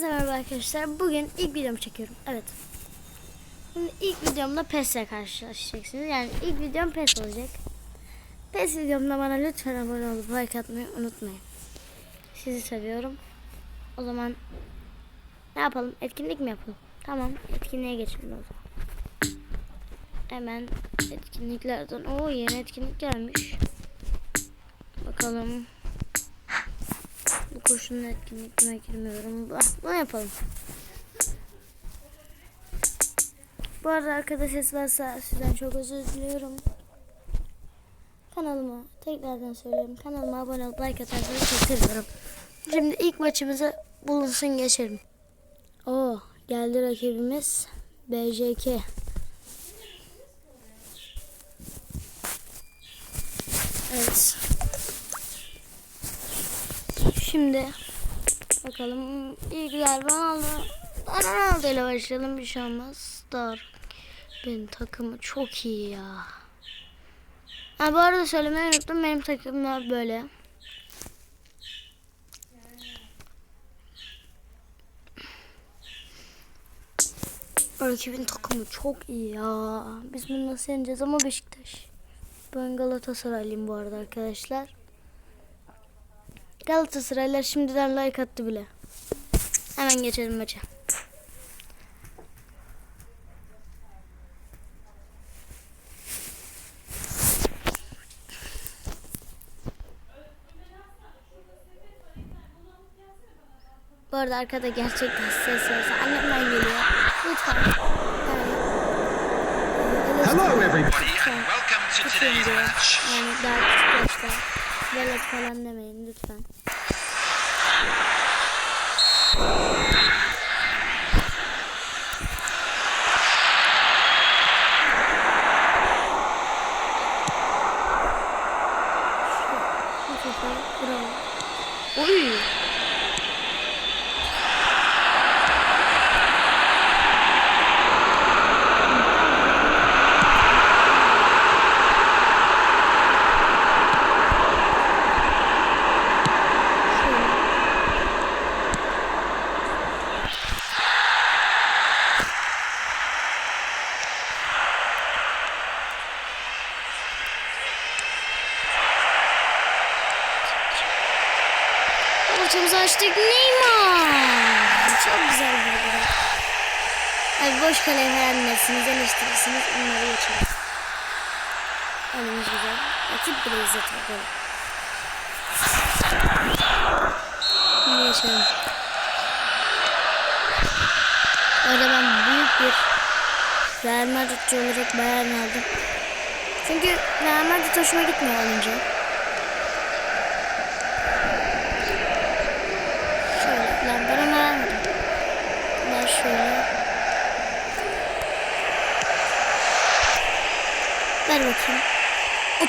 Herkese merhaba arkadaşlar. Bugün ilk videomu çekiyorum. Evet. Şimdi ilk videomda PES ile karşılaşacaksınız. Yani ilk videom PES olacak. PES videomda bana lütfen abone olup like atmayı unutmayın. Sizi seviyorum. O zaman ne yapalım? Etkinlik mi yapalım? Tamam. Etkinliğe geçelim o zaman. Hemen etkinliklerden. Oo yeni etkinlik gelmiş. Bakalım. Bu kurşunun etkinliğine girmiyorum. Bak, Bunu yapalım. Bu arada arkada ses varsa sizden çok özür diliyorum. Kanalıma tekrardan söylüyorum. Kanalıma abone olup like atarsanız çok sevinirim. Şimdi ilk maçımıza bulunsun geçelim. Oo geldi rakibimiz BJK. Evet. Şimdi bakalım ilk galiba Ronaldo. Ronaldo ile başlayalım bir şey olmaz. Star. Benim takımı çok iyi ya. Ha bu arada söylemeyi unuttum. Benim takımlar böyle. Rakibin takımı çok iyi ya. Biz bunu nasıl yeneceğiz ama Beşiktaş. Ben Galatasaraylıyım bu arada arkadaşlar. Galatasaraylar şimdiden like attı bile. Hemen geçelim maça. Bu arada arkada gerçekten ses varsa annemden geliyor. Lütfen. Yani, e, Hello, everybody. lütfen. Welcome to today's match. Yani daha küçük yaşta. Velet falan demeyin lütfen. Oy. Şöyle. Ortamızı açtık Neymar. Çok güzel bir gol. Abi boş kaleye beğenmezsiniz, eleştirirsiniz. Onları geçelim. Önümüz güzel. Rakip bile izletiyor böyle. Şimdi geçelim. Orada ben büyük bir Real Madridci olarak Bayern aldım. Çünkü Real Madrid hoşuma gitmiyor olunca. Şöyle ben ona vermedim. Ben şöyle. Ver bakayım. O.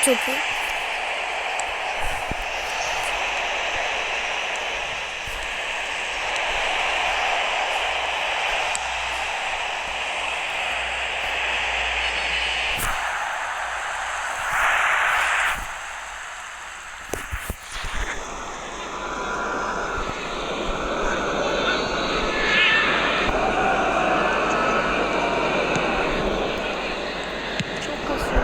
Çok kasıyor.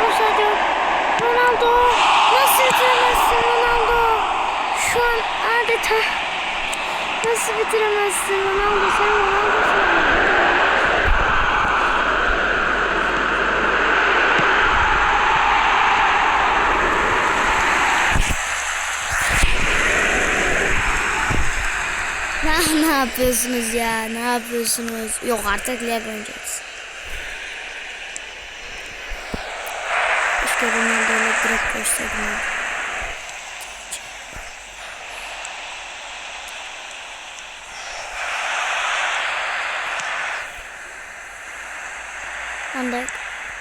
Rosario, Ronaldo, nasıl bitiremezsin Ronaldo? Şu an adeta nasıl bitiremezsin Ronaldo? Sen Ronaldo'sun. Ne, ne yapıyorsunuz ya? Ne yapıyorsunuz? Yok artık Lebron James. İşte Ronaldo'yla direkt gösterdim.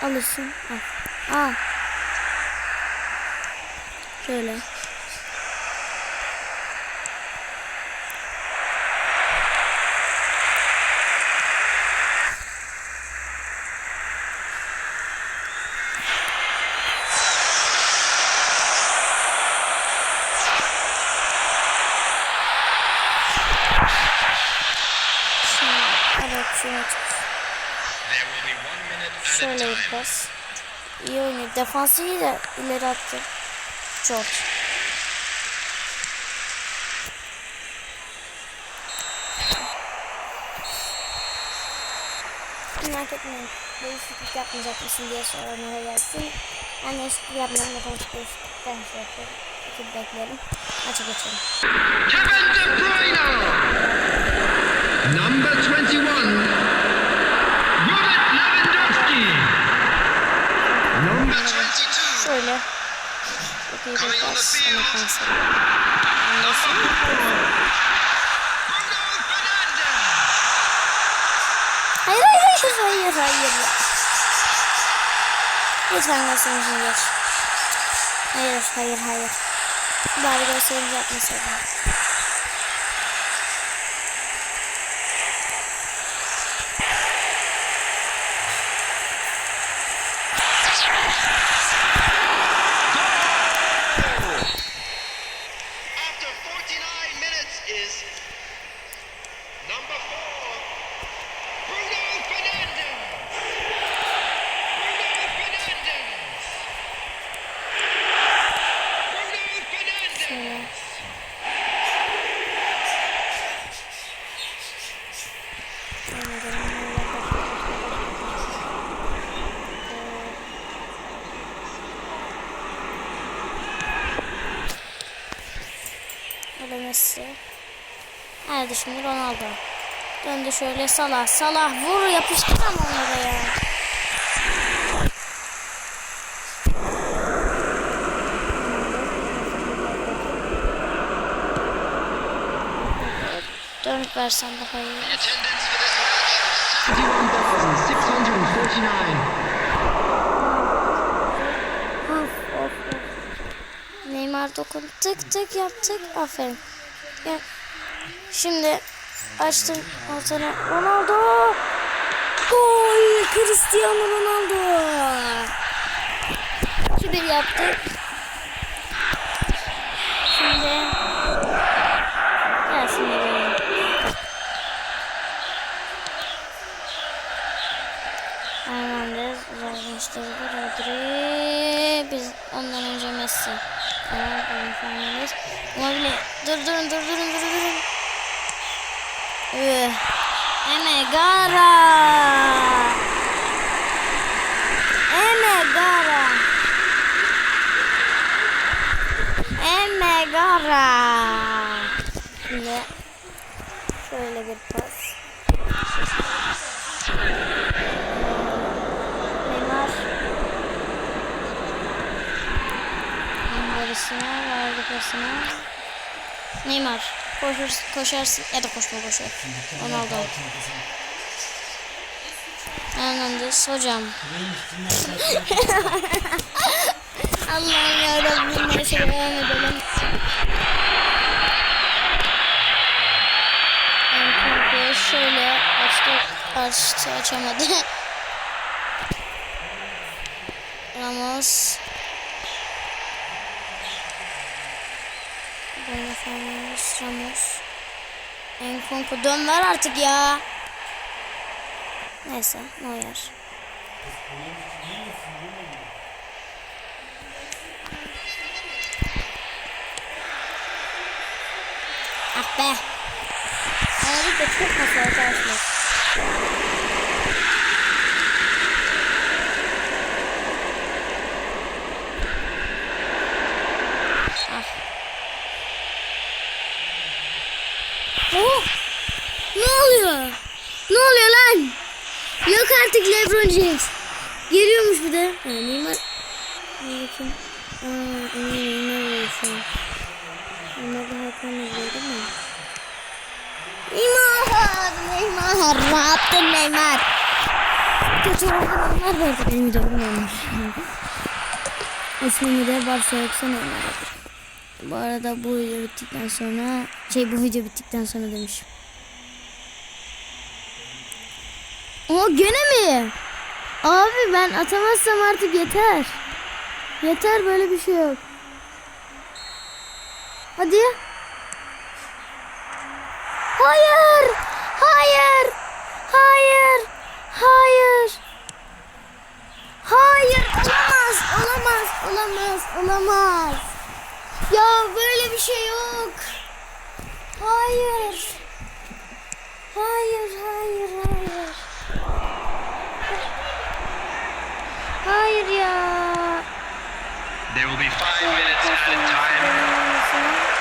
Alırsın. Al. Al. Şöyle. Şimdi, evet şunu There will be one minute at a Şöyle time. bir pas. İyi oynuyor. Defansı iyi de ileri attı. Çok. Merak etmeyin. Değişiklik yapmayacak mısın diye soranlara gelsin. Ben değişiklik yapmıyorum. Otomatik değişiklikten şey yapıyorum. İki bekleyelim. Maça geçelim. Kevin De Bruyne. Number 21. 22. Şöyle. Çok iyi bir pas. field. Ama kanser. Number 4. Bruno Fernandes. Hayır hayır hayır hayır hayır. Lütfen gösterinizi geç. Hayır hayır hayır. Bari gösterinizi yapmasaydım. After 49 minutes is number 4. Bruno Fernandes. Bruno Fernandes. Bruno Fernandes. Şöyle. Şöyle dedim, böyle Messi. Nerede şimdi Ronaldo? Döndü şöyle Salah. Salah vur yapıştır ama onu da ya. Dönüp versen daha iyi. The attendance for this match was 71,649. Of of of. Neymar dokun. Tık tık yaptık. Aferin. Ya. Şimdi açtım altına. Ronaldo. Gol. Cristiano Ronaldo. 2-1 yaptık. Şimdi gelsin. Hernandez uzaklaştırdı. Rodri. Biz ondan önce Messi. Bruno Fernandes. Immobile. Dur durun dur durun dur durun. Emegara. Emegara. Emegara. Şimdi şöyle bir pas. Neymar. Barışına verdi pasına. Neymar. Koşur, koşarsın ya da koşma boşver. Ronaldo. Hernandez hocam. Allah'ım yarabbim neyse devam edelim. Enkuku şöyle açtı, açtı açamadı. Ramos. Bruno Fernandes, Ramos. Enkunku dön ver artık ya. Neyse Neuer. Ah be. Anladık da çok masaya arkadaşlar. Ah. Oh! Ne oluyor? Ne oluyor lan? Yok artık LeBron James. Geliyormuş bir de. Ha, Neymar. Neymar kim? Aa, Neymar an. Neymar da Hakan izliyor değil mi? Neymar! Neymar! Ne yaptın Neymar? kötü olanlar vardı benim videomu olmuş. İsmini de varsa yoksa ne Bu arada bu video bittikten sonra şey bu video bittikten sonra demiş. O gene mi? Abi ben atamazsam artık yeter. Yeter böyle bir şey yok. Hadi. Hayır. Hayır. Hayır. Hayır. Hayır. Olamaz. Olamaz. Olamaz. Olamaz. Ya böyle bir şey yok. Hayır. Hayır. Hayır. Hayır. Hayır ya. There will be five minutes added time.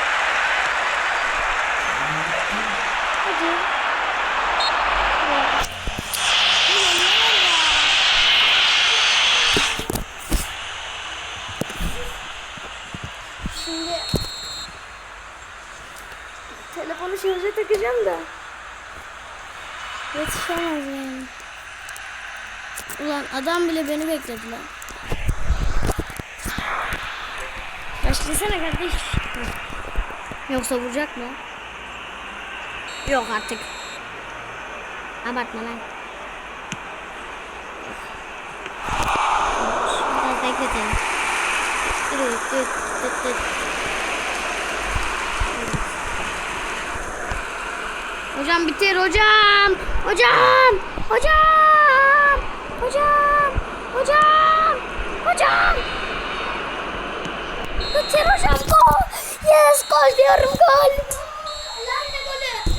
Adam bile beni bekledi lan. Başlasana kardeş. Yoksa vuracak mı? Yok artık. Abartma lan. Biraz bekletelim. Dur dur dur dur. Hocam bitir hocam. Hocam. Hocam. Hocam. Hocam. Hocam. Bitir hocam gol. Yes gol diyorum gol. Nerede golü?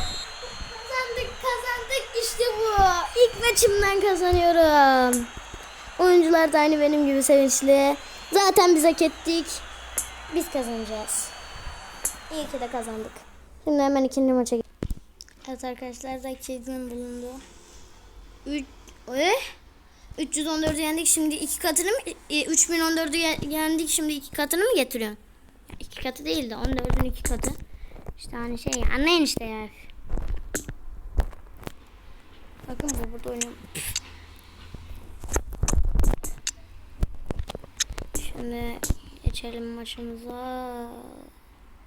Kazandık kazandık işte bu. İlk maçımdan kazanıyorum. Oyuncular da aynı benim gibi sevinçli. Zaten biz hak ettik. Biz kazanacağız. İyi ki de kazandık. Şimdi hemen ikinci maça. Evet arkadaşlar Zakçı'nın bulundu. 3 eh? 314'ü yendik şimdi iki katını mı e, 3014'ü ye- yendik şimdi iki katını mı getiriyorsun? Ya iki katı değil de 14'ün iki katı. İşte hani şey anlayın işte ya. Bakın bu burada oynuyor. Şimdi geçelim maçımıza.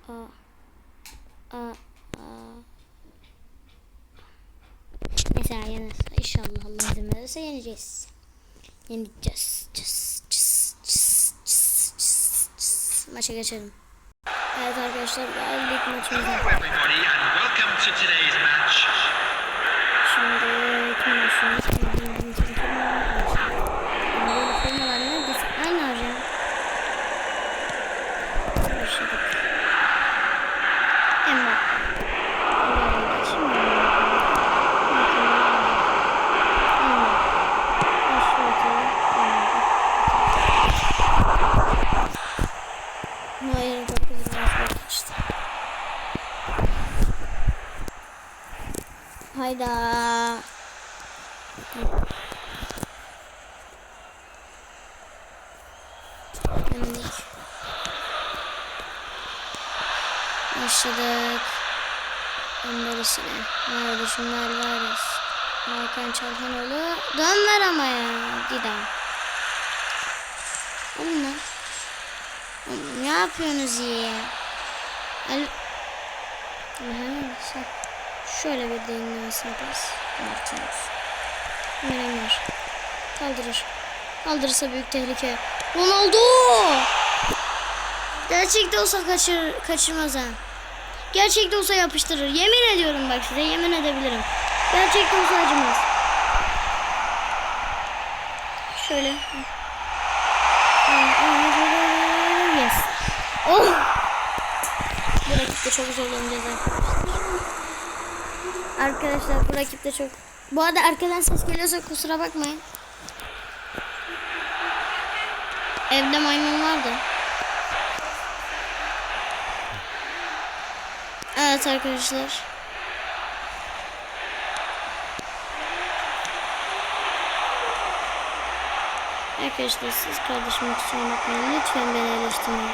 Aa. Aa. Aa. Mesela yenir. İnşallah Allah izin verirse yeneceğiz. Yeneceğiz. Cız, cız, cız, cız, cız, cız. Maça geçelim. Evet arkadaşlar geldik maçımıza. Şimdi kim başlıyoruz? Kim başlıyoruz? Kim başlıyoruz? Böyle formalar neredeyse aynı harcam. Başladık. Mbappe. Mbappe. Şimdi Mbappe. Başladı. Hayır çok güzel başladı işte. Hayda. Yendik. Başladık. Önderisine. Neredesin Alvarez? Hakan Çalhanoğlu. Dön ver ama ya. Dida. Oğlum lan. Oğlum ne yapıyorsunuz ya? El... Sen. Şöyle bir dinlensin yaparız. Martins. Ömer Kaldırır. Kaldırırsa büyük tehlike. Ronaldo! Gerçekte olsa kaçır, kaçırmaz ha. Gerçekte olsa yapıştırır. Yemin ediyorum bak size yemin edebilirim. Gerçekte olsa acımaz. Şöyle. Yes. Oh! Bu rakipte çok zorlanacağız arkadaşlar. Arkadaşlar bu rakipte çok... Bu arada arkadan ses geliyorsa kusura bakmayın. Evde maymun vardı. Evet arkadaşlar. Arkadaşlar siz kardeşime kusura bakmayın. Lütfen beni eleştirmeyin.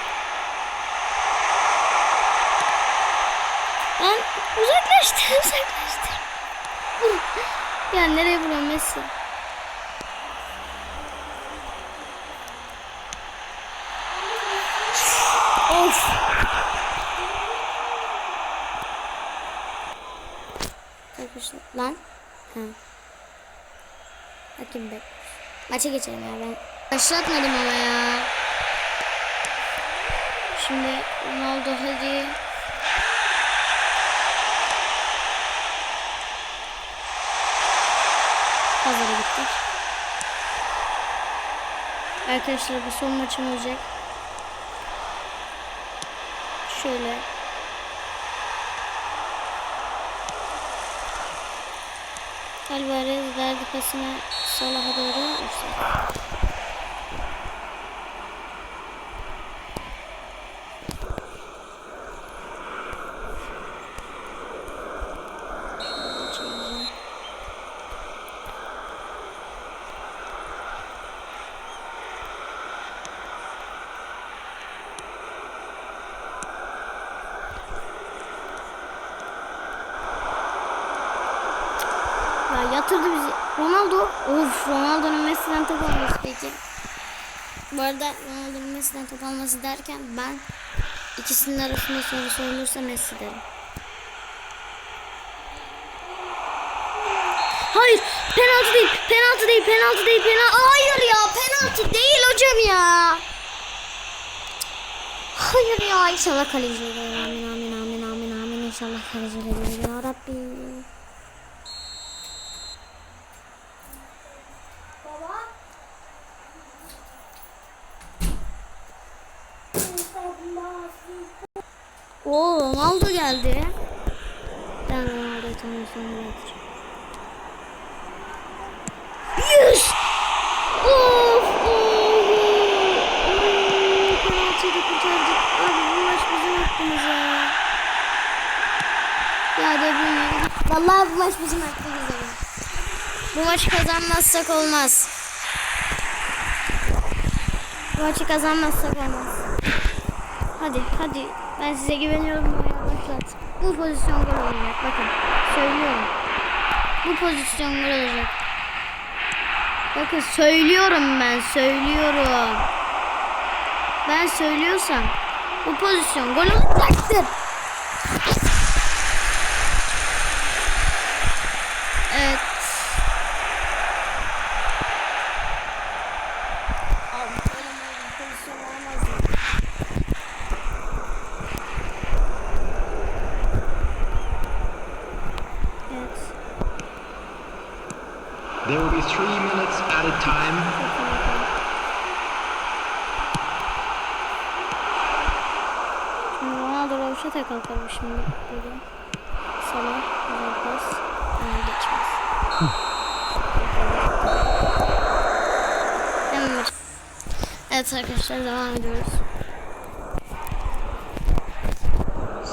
Ben uzaklaştım uzaklaştım. ya nereye vuruyorum Messi? Of. Arkadaşlar lan. Ha. Hakim bekle. Maça geçelim ya ben. Başlatmadım ama ya. Şimdi Ronaldo hadi. Pazara gittik. Arkadaşlar bu son maçım olacak. Şöyle. Alvarez verdi pasını Salah'a doğru. Offside. Şöyle çevireceğim. Ya yatırdı bizi. Ronaldo. Of Ronaldo'nun Messi'den top alması peki. Bu arada Ronaldo'nun Messi'den top alması derken ben ikisinin arasında soru sorulursa Messi derim. Hayır penaltı değil penaltı değil penaltı değil penaltı hayır ya penaltı değil hocam ya hayır ya inşallah kaleci olur amin amin amin amin amin inşallah kaleci olur ya Rabbi Oo Ronaldo geldi. Ben Ronaldo'yu tanıyorsam bırakacağım. Yes! Of! Penaltıyı kurtardık. Abi bu maç bizim hakkımıza. Ya De Bruyne. Vallahi bu maç bizim hakkımıza. Bu maçı kazanmazsak olmaz. Bu maçı kazanmazsak olmaz. Hadi hadi. Ben size güveniyorum. Başlat. Bu pozisyon gol olacak. Bakın. Söylüyorum. Bu pozisyon gol olacak. Bakın söylüyorum ben. Söylüyorum. Ben söylüyorsam bu pozisyon gol olacaktır. Evet. Abi böyle bir pozisyon olmaz mı? Evet. There will be three minutes added time. Şimdi Rovaş'a kalkarım şimdi böyle. Güzel pas. Ama geçmez. Maç. Evet arkadaşlar devam ediyoruz.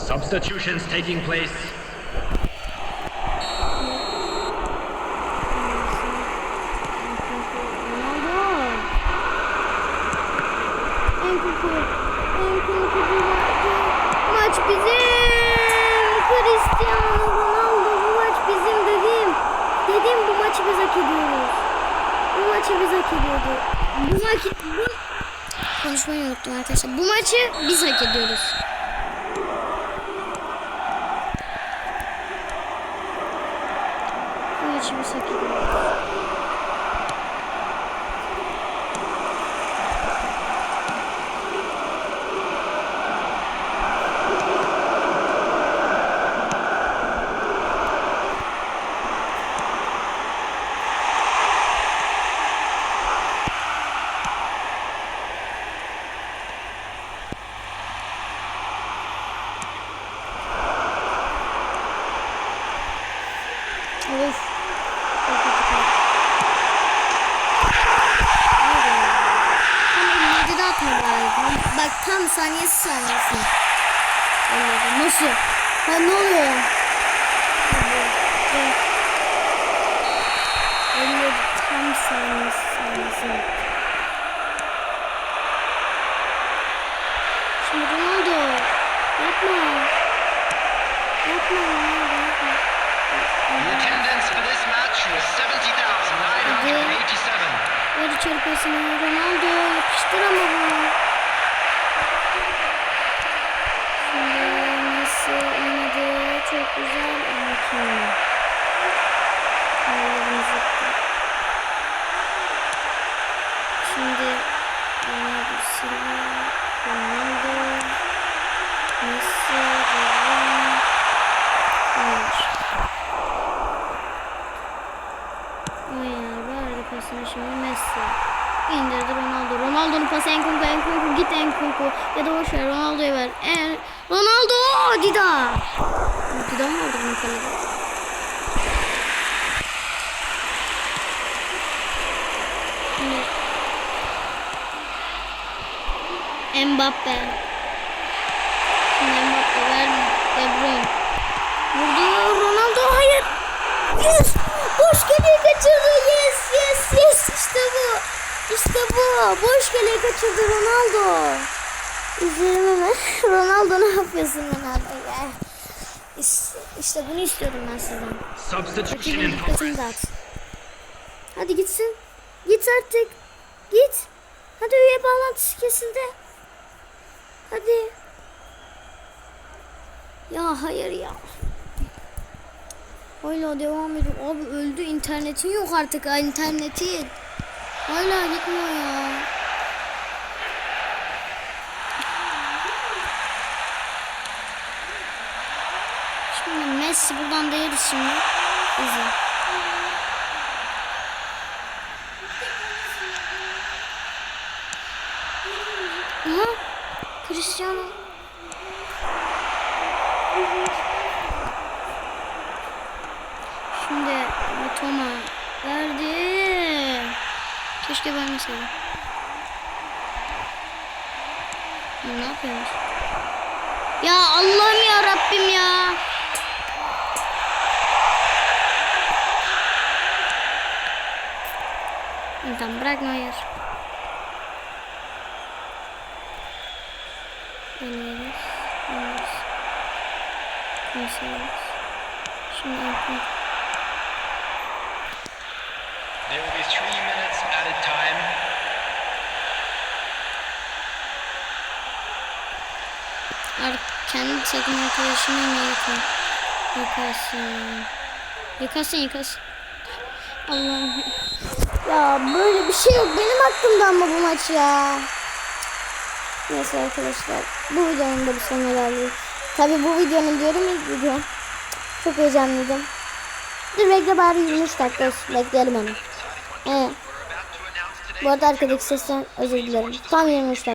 Substitutions taking place. Ronaldo. Enkuku. Enkuku bu maç bizim. Cristiano Ronaldo bu maç bizim dedim. Dedim bu maçı biz hak ediyoruz. Bu maçı biz hak ediyorduk. Bu maçı bu konuşmayı unuttum arkadaşlar. Bu maçı biz hak ediyoruz. Bu maçı biz hak ediyoruz. Of. Çok kötü kaldı. Abi ya. Tam 57'de atma bari. Tam- saniyesi saniyesi. Anladım. Nasıl? Ha ne oluyor? Evet. 57 tam saniyesi saniyesi. Şimdi Ronaldo. Yapma. Yapma Ronaldo yapma. The attendance for this match was 70,987. Ver içeri pasını Ronaldo yapıştır ama bunu. güzel imkanlar. Mbappe. Şimdi Mbappe ver De Bruyne. Vurdu Ronaldo hayır. Yes! Boş kaleyi kaçırdı. Yes yes yes işte bu. İşte bu. Boş kaleyi kaçırdı Ronaldo. İzleyelim hemen. Ronaldo ne yapıyorsun Ronaldo ya? İşte, işte bunu istiyordum ben sizden. Rakibin dikkatini dağıt. Hadi gitsin. Git artık. Git. Hadi üye bağlantısı kesildi. Hadi. Ya hayır ya. Hala devam ediyor. Abi öldü internetin yok artık ha. Hala gitmiyor ya. Şimdi Messi buradan değeriz şimdi. İzle. Aha. Cristiano. Şimdi bu Toma verdi. Keşke vermeseydim. Ne yapıyormuş? Ya Allah'ım ya Rabbim ya. Tamam bırakma hayır. Deneyelim. Deneyelim. Mesela. Şimdi yapalım. There will be three minutes at a time. Ar kendi takım arkadaşına mı yakın? Yıkasın. Yıkasın yıkasın. Allah'ım. Ya böyle bir şey yok. Benim aklımda ama bu maç ya. Neyse arkadaşlar. Bu videonun da bir sonuna geldik. Tabi bu videonun diyorum ilk video. Çok heyecanlıydım. Dur bekle bari 23 dakika. Bekleyelim announce today. Bu arada arkadaki sesten özür dilerim. Tam 23 dakika.